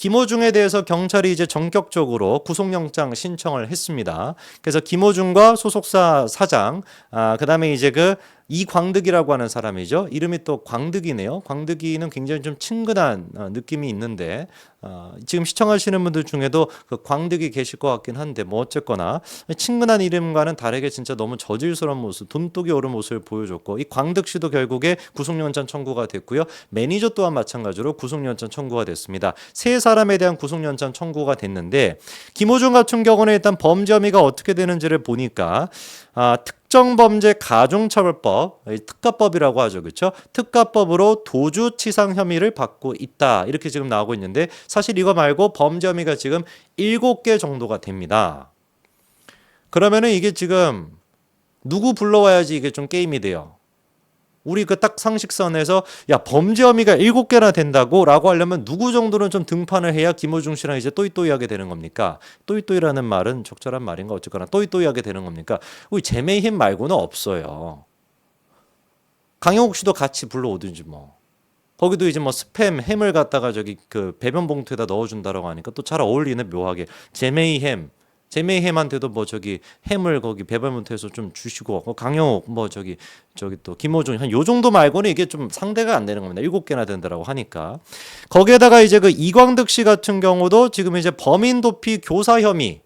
김호중에 대해서 경찰이 이제 전격적으로 구속영장 신청을 했습니다. 그래서 김호중과 소속사 사장, 아, 그 다음에 이제 그 이광득이라고 하는 사람이죠. 이름이 또 광득이네요. 광득이는 굉장히 좀 친근한 어, 느낌이 있는데 어, 지금 시청하시는 분들 중에도 그 광득이 계실 것 같긴 한데 뭐 어쨌거나 친근한 이름과는 다르게 진짜 너무 저질스러운 모습, 돈독이 오른 모습을 보여줬고 이 광득 씨도 결국에 구속영장 청구가 됐고요. 매니저 또한 마찬가지로 구속영장 청구가 됐습니다. 세 사람에 대한 구속영장 청구가 됐는데 김호중 같은 경우는 일단 범죄 혐의가 어떻게 되는지를 보니까 아, 특 정범죄 가중처벌법, 이 특가법이라고 하죠, 그렇죠? 특가법으로 도주치상 혐의를 받고 있다 이렇게 지금 나오고 있는데 사실 이거 말고 범죄 혐의가 지금 일곱 개 정도가 됩니다. 그러면은 이게 지금 누구 불러와야지 이게 좀 게임이 돼요. 우리 그 딱 상식선에서 야 범죄 혐의가 일곱 개나 된다고라고 하려면 누구 정도는 좀 등판을 해야 김호중 씨랑 이제 또이또이하게 되는 겁니까? 또이또이라는 말은 적절한 말인가 어쨌거나 또이또이하게 되는 겁니까? 우리 제메이힘 말고는 없어요. 강영욱 씨도 같이 불러오든지 뭐. 거기도 이제 뭐 스팸 햄을 갖다가 저기 그 배변 봉투에다 넣어준다라고 하니까 또 잘 어울리는 묘하게 제메이 햄 햄한테도 뭐 저기 햄을 거기 배변 봉투에서 좀 주시고 뭐 강영욱 뭐 저기 저기 또 김호중 한 요 정도 말고는 이게 좀 상대가 안 되는 겁니다. 일곱 개나 된다라고 하니까 거기에다가 이제 그 이광득 씨 같은 경우도 지금 이제 범인 도피 교사 혐의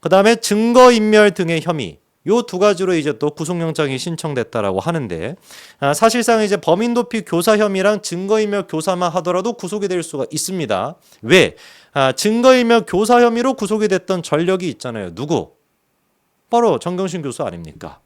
그다음에 증거 인멸 등의 혐의 요 두 가지로 이제 또 구속영장이 신청됐다라고 하는데 아, 사실상 이제 범인 도피 교사 혐의랑 증거인멸 교사만 하더라도 구속이 될 수가 있습니다. 왜? 아, 증거인멸 교사 혐의로 구속이 됐던 전력이 있잖아요. 누구? 바로 정경심 교수 아닙니까?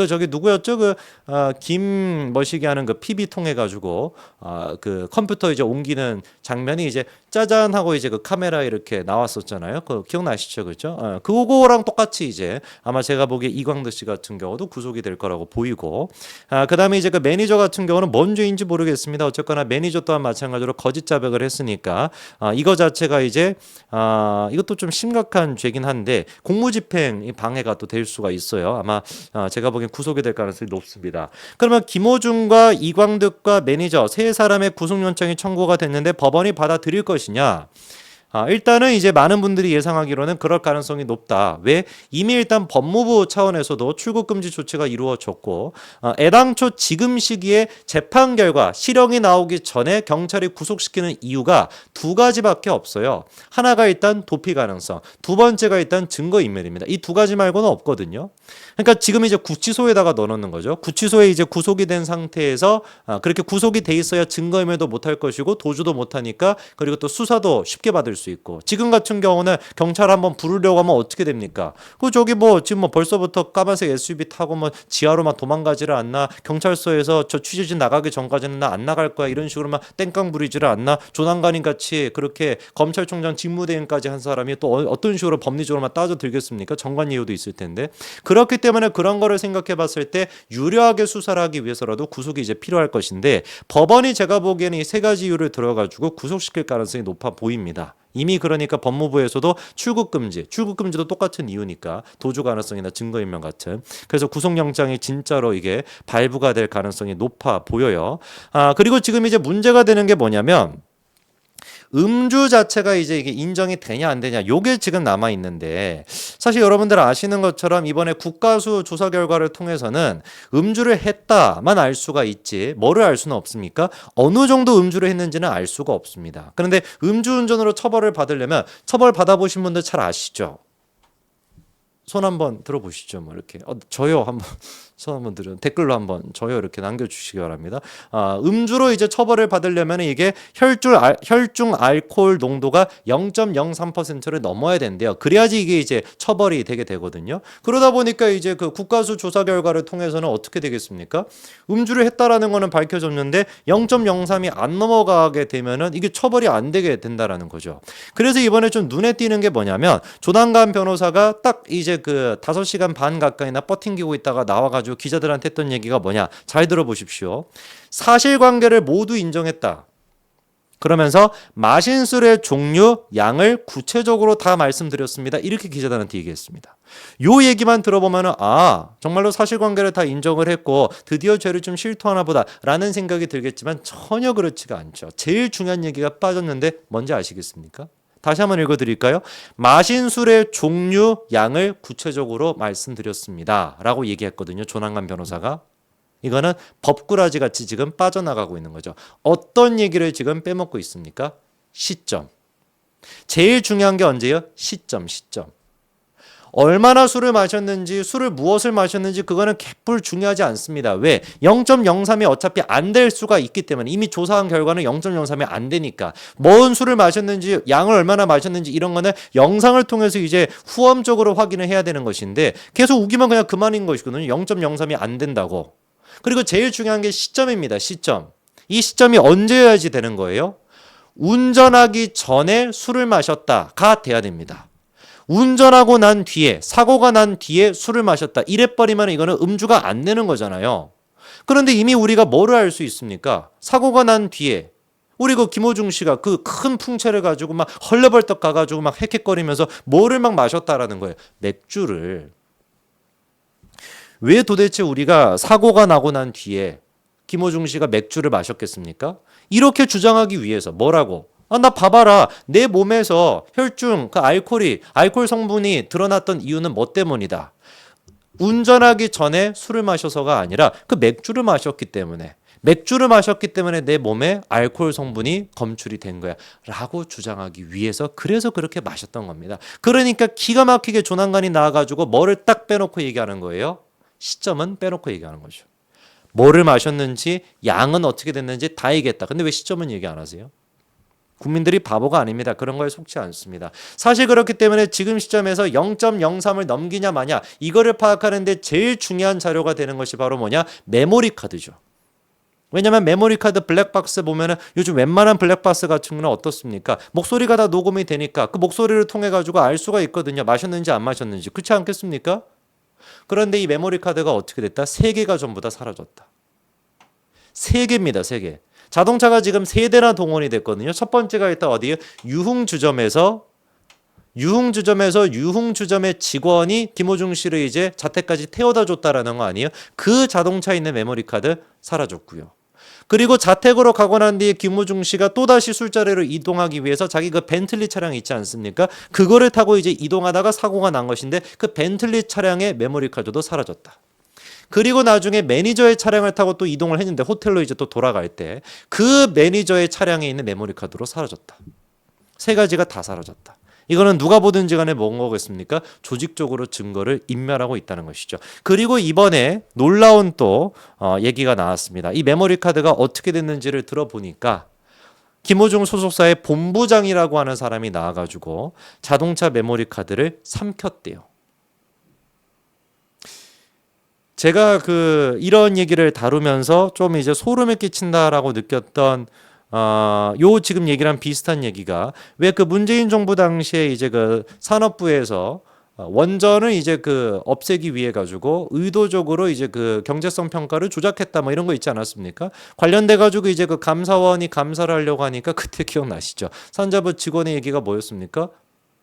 그 저기 누구였죠? 그김 머시기 하는 그 PB 통해 가지고 아그 컴퓨터 이제 옮기는 장면이 이제 짜잔 하고 이제 그 카메라 이렇게 나왔었잖아요. 그 기억나시죠? 그죠? 어, 그거랑 똑같이 이제 아마 제가 보기에 이광득 씨 같은 경우도 구속이 될 거라고 보이고 아 그다음에 이제 그 매니저 같은 경우는 뭔 죄인지 모르겠습니다. 어쨌거나 매니저 또한 마찬가지로 거짓 자백을 했으니까 아 이거 자체가 이제 아 이것도 좀 심각한 죄긴 한데 공무집행 방해가 또 될 수가 있어요. 아마 아, 제가 보기엔 구속이 될 가능성이 높습니다. 그러면 김호중과 이광득과 매니저 세 사람의 구속영장이 청구가 됐는데 법원이 받아들일 것이냐? 아, 일단은 이제 많은 분들이 예상하기로는 그럴 가능성이 높다. 왜? 이미 일단 법무부 차원에서도 출국 금지 조치가 이루어졌고 아, 애당초 지금 시기에 재판 결과 실형이 나오기 전에 경찰이 구속시키는 이유가 두 가지밖에 없어요. 하나가 일단 도피 가능성, 두 번째가 일단 증거 인멸입니다. 이 두 가지 말고는 없거든요. 그러니까 지금 이제 구치소에다가 넣어놓는 거죠. 구치소에 이제 구속이 된 상태에서 아, 그렇게 구속이 돼 있어야 증거 인멸도 못할 것이고 도주도 못하니까 그리고 또 수사도 쉽게 받을 수 있고 지금 같은 경우는 경찰 한번 부르려고 하면 어떻게 됩니까? 그 저기 뭐 지금 뭐 벌써부터 까만색 SUV 타고 뭐 지하로 막 도망가지를 않나 경찰서에서 저 취재진 나가기 전까지는 나 안 나갈 거야 이런 식으로 막 땡깡 부리지를 않나 조난관인 같이 그렇게 검찰총장 직무대행까지 한 사람이 또 어- 어떤 식으로 법리적으로만 따져 들겠습니까? 정관 예우도 있을 텐데 그렇기 때문에 그런 거를 생각해 봤을 때 유려하게 수사를 하기 위해서라도 구속이 이제 필요할 것인데 법원이 제가 보기에는 이 세 가지 이유를 들어가지고 구속시킬 가능성이 높아 보입니다. 이미 그러니까 법무부에서도 출국 금지, 출국 금지도 똑같은 이유니까 도주 가능성이나 증거 인멸 같은. 그래서 구속영장이 진짜로 이게 발부가 될 가능성이 높아 보여요. 아 그리고 지금 이제 문제가 되는 게 뭐냐면. 음주 자체가 이제 이게 인정이 되냐 안 되냐 요게 지금 남아 있는데 사실 여러분들 아시는 것처럼 이번에 국가수 조사 결과를 통해서는 음주를 했다만 알 수가 있지 뭐를 알 수는 없습니까? 어느 정도 음주를 했는지는 알 수가 없습니다. 그런데 음주운전으로 처벌을 받으려면 처벌 받아보신 분들 잘 아시죠? 손 한번 들어보시죠. 뭐 이렇게 어, 저요 한번 손 한번 들은 댓글로 한번 저요 이렇게 남겨주시기 바랍니다. 아, 음주로 이제 처벌을 받으려면 이게 혈중 알, 혈중 알코올 농도가 0.03%를 넘어야 된대요. 그래야지 이게 이제 처벌이 되게 되거든요. 그러다 보니까 이제 그 국가수 조사 결과를 통해서는 어떻게 되겠습니까? 음주를 했다라는 거는 밝혀졌는데 0.03이 안 넘어가게 되면은 이게 처벌이 안 되게 된다라는 거죠. 그래서 이번에 좀 눈에 띄는 게 뭐냐면 조남관 변호사가 딱 이제 그 5시간 반 가까이나 버팅기고 있다가 나와가지고 기자들한테 했던 얘기가 뭐냐 잘 들어보십시오 사실관계를 모두 인정했다 그러면서 마신 술의 종류, 양을 구체적으로 다 말씀드렸습니다. 이렇게 기자단한테 얘기했습니다. 요 얘기만 들어보면은 아 정말로 사실관계를 다 인정을 했고 드디어 죄를 좀 실토하나 보다라는 생각이 들겠지만 전혀 그렇지가 않죠. 제일 중요한 얘기가 빠졌는데 뭔지 아시겠습니까? 다시 한번 읽어드릴까요? 마신 술의 종류, 양을 구체적으로 말씀드렸습니다. 라고 얘기했거든요. 조난관 변호사가. 이거는 법꾸라지 같이 지금 빠져나가고 있는 거죠. 어떤 얘기를 지금 빼먹고 있습니까? 시점. 제일 중요한 게 언제예요? 시점, 시점. 얼마나 술을 마셨는지, 술을 무엇을 마셨는지 그거는 개뿔 중요하지 않습니다. 왜? 0.03이 어차피 안 될 수가 있기 때문에 이미 조사한 결과는 0.03이 안 되니까 뭔 술을 마셨는지, 양을 얼마나 마셨는지 이런 거는 영상을 통해서 이제 후엄적으로 확인을 해야 되는 것인데 계속 우기면 그냥 그만인 것이거든요. 0.03이 안 된다고. 그리고 제일 중요한 게 시점입니다. 시점. 이 시점이 언제여야지 되는 거예요? 운전하기 전에 술을 마셨다가 돼야 됩니다. 운전하고 난 뒤에 사고가 난 뒤에 술을 마셨다 이래 버리면 이거는 음주가 안 되는 거잖아요. 그런데 이미 우리가 뭐를 알 수 있습니까? 사고가 난 뒤에 우리 그 김호중 씨가 그 큰 풍채를 가지고 막 헐레벌떡 가가지고 막 헥헥거리면서 뭐를 막 마셨다라는 거예요. 맥주를. 왜 도대체 우리가 사고가 나고 난 뒤에 김호중 씨가 맥주를 마셨겠습니까? 이렇게 주장하기 위해서 뭐라고? 아, 나 봐봐라. 내 몸에서 혈중, 그 알코올이, 알코올 성분이 드러났던 이유는 뭐 때문이다. 운전하기 전에 술을 마셔서가 아니라 그 맥주를 마셨기 때문에. 맥주를 마셨기 때문에 내 몸에 알코올 성분이 검출이 된 거야. 라고 주장하기 위해서 그래서 그렇게 마셨던 겁니다. 그러니까 기가 막히게 조난관이 나와가지고 뭐를 딱 빼놓고 얘기하는 거예요. 시점은 빼놓고 얘기하는 거죠. 뭐를 마셨는지, 양은 어떻게 됐는지 다 얘기했다. 근데 왜 시점은 얘기 안 하세요? 국민들이 바보가 아닙니다. 그런 거에 속지 않습니다. 사실 그렇기 때문에 지금 시점에서 0.03을 넘기냐 마냐 이거를 파악하는데 제일 중요한 자료가 되는 것이 바로 뭐냐? 메모리 카드죠. 왜냐면 메모리 카드 블랙박스 보면은 요즘 웬만한 블랙박스 같은 거는 어떻습니까? 목소리가 다 녹음이 되니까 그 목소리를 통해 가지고 알 수가 있거든요. 마셨는지 안 마셨는지. 그렇지 않겠습니까? 그런데 이 메모리 카드가 어떻게 됐다? 세 개가 전부 다 사라졌다. 세 개입니다. 세 개. 자동차가 지금 세 대나 동원이 됐거든요. 첫 번째가 일단 어디에 유흥주점에서 유흥주점에서 유흥주점의 직원이 김호중 씨를 이제 자택까지 태워다 줬다라는 거 아니에요? 그 자동차에 있는 메모리 카드 사라졌고요. 그리고 자택으로 가고 난 뒤에 김호중 씨가 또다시 술자리로 이동하기 위해서 자기 그 벤틀리 차량 있지 않습니까? 그거를 타고 이제 이동하다가 사고가 난 것인데 그 벤틀리 차량의 메모리 카드도 사라졌다. 그리고 나중에 매니저의 차량을 타고 또 이동을 했는데 호텔로 이제 또 돌아갈 때 그 매니저의 차량에 있는 메모리 카드로 사라졌다. 세 가지가 다 사라졌다. 이거는 누가 보든지 간에 뭔 거겠습니까? 조직적으로 증거를 인멸하고 있다는 것이죠. 그리고 이번에 놀라운 또 어, 얘기가 나왔습니다. 이 메모리 카드가 어떻게 됐는지를 들어보니까 김호중 소속사의 본부장이라고 하는 사람이 나와가지고 자동차 메모리 카드를 삼켰대요. 제가 그 이런 얘기를 다루면서 좀 이제 소름을 끼친다라고 느꼈던 어, 요 지금 얘기랑 비슷한 얘기가 왜 그 문재인 정부 당시에 이제 그 산업부에서 어, 원전을 이제 그 없애기 위해 가지고 의도적으로 이제 그 경제성 평가를 조작했다 뭐 이런 거 있지 않았습니까? 관련돼 가지고 이제 그 감사원이 감사를 하려고 하니까 그때 기억나시죠? 산자부 직원의 얘기가 뭐였습니까?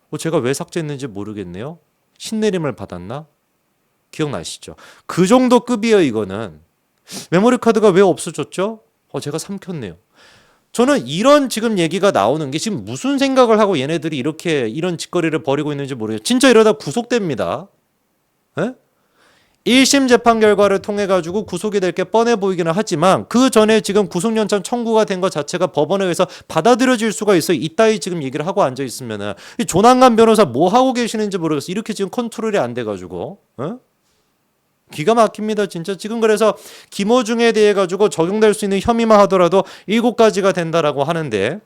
어, 제가 왜 삭제했는지 모르겠네요. 신내림을 받았나? 기억나시죠? 그 정도 급이에요, 이거는. 메모리 카드가 왜 없어졌죠? 어, 제가 삼켰네요. 저는 이런 지금 얘기가 나오는 게 지금 무슨 생각을 하고 얘네들이 이렇게 이런 짓거리를 벌이고 있는지 모르겠어요. 진짜 이러다 구속됩니다. 에? 1심 재판 결과를 통해 가지고 구속이 될 게 뻔해 보이기는 하지만 그 전에 지금 구속영장 청구가 된 것 자체가 법원에 의해서 받아들여질 수가 있어요. 이따위 지금 얘기를 하고 앉아 있으면은 이 조난관 변호사 뭐 하고 계시는지 모르겠어. 이렇게 지금 컨트롤이 안 돼 가지고. 어? 기가 막힙니다, 진짜. 지금 그래서 김호중에 대해 가지고 적용될 수 있는 혐의만 하더라도 일곱 가지가 된다라고 하는데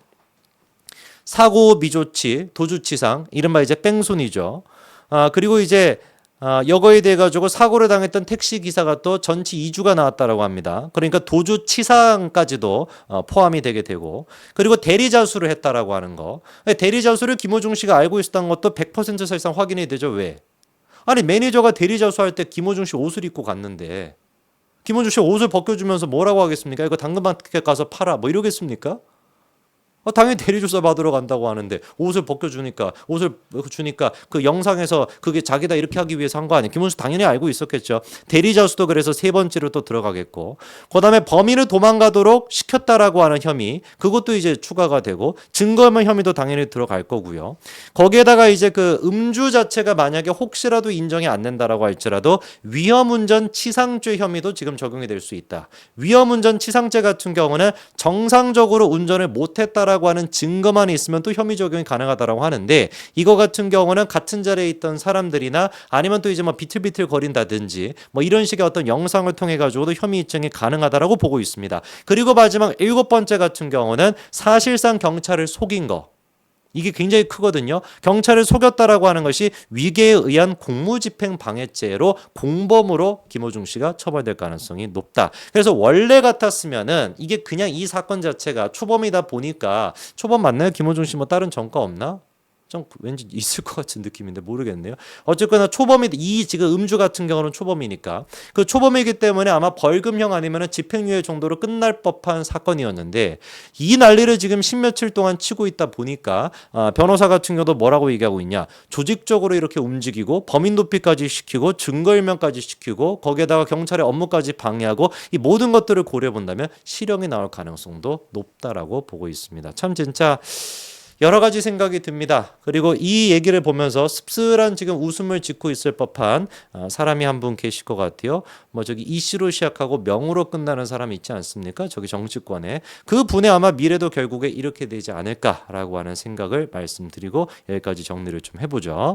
사고 미조치, 도주치상, 이른바 이제 뺑소니죠. 아, 그리고 이제 아, 여거에 대해 가지고 사고를 당했던 택시 기사가 또 전치 2주가 나왔다라고 합니다. 그러니까 도주 치상까지도 어, 포함이 되게 되고 그리고 대리 자수를 했다라고 하는 거. 대리 자수를 김호중 씨가 알고 있었던 것도 100% 사실상 확인이 되죠. 왜? 아니 매니저가 대리 자수 할 때 김호중 씨 옷을 입고 갔는데 김호중 씨 옷을 벗겨주면서 뭐라고 하겠습니까? 이거 당근마켓 가서 팔아 뭐 이러겠습니까? 어, 당연히 대리조사 받으러 간다고 하는데 옷을 벗겨주니까 옷을 주니까 그 영상에서 그게 자기다 이렇게 하기 위해서 한 거 아니에요. 김문수 당연히 알고 있었겠죠. 대리자 수도 그래서 세 번째로 또 들어가겠고 그다음에 범인을 도망가도록 시켰다라고 하는 혐의 그것도 이제 추가가 되고 증거만 혐의도 당연히 들어갈 거고요. 거기에다가 이제 그 음주 자체가 만약에 혹시라도 인정이 안 된다라고 할지라도 위험운전 치상죄 혐의도 지금 적용이 될 수 있다. 위험운전 치상죄 같은 경우는 정상적으로 운전을 못했다라 고 하는 증거만 있으면 또 혐의 적용이 가능하다라고 하는데 이거 같은 경우는 같은 자리에 있던 사람들이나 아니면 또 이제 뭐 비틀비틀 거린다든지 뭐 이런 식의 어떤 영상을 통해 가지고도 혐의 입증이 가능하다라고 보고 있습니다. 그리고 마지막 일곱 번째 같은 경우는 사실상 경찰을 속인 거. 이게 굉장히 크거든요. 경찰을 속였다라고 하는 것이 위계에 의한 공무집행 방해죄로 공범으로 김호중 씨가 처벌될 가능성이 높다. 그래서 원래 같았으면은 이게 그냥 이 사건 자체가 초범이다 보니까 초범 맞나요? 김호중 씨 뭐 다른 전과 없나? 좀 왠지 있을 것 같은 느낌인데 모르겠네요. 어쨌거나 초범이 이 지금 음주 같은 경우는 초범이니까 그 초범이기 때문에 아마 벌금형 아니면은 집행유예 정도로 끝날 법한 사건이었는데 이 난리를 지금 십 며칠 동안 치고 있다 보니까 아, 변호사 같은 경우도 뭐라고 얘기하고 있냐 조직적으로 이렇게 움직이고 범인 도피까지 시키고 증거일명까지 시키고 거기에다가 경찰의 업무까지 방해하고 이 모든 것들을 고려해 본다면 실형이 나올 가능성도 높다라고 보고 있습니다. 참 진짜. 여러 가지 생각이 듭니다. 그리고 이 얘기를 보면서 씁쓸한 지금 웃음을 짓고 있을 법한 아, 사람이 한 분 계실 것 같아요. 뭐 저기 이씨로 시작하고 명으로 끝나는 사람이 있지 않습니까? 저기 정치권에 그 분의 아마 미래도 결국에 이렇게 되지 않을까라고 하는 생각을 말씀드리고 여기까지 정리를 좀 해보죠.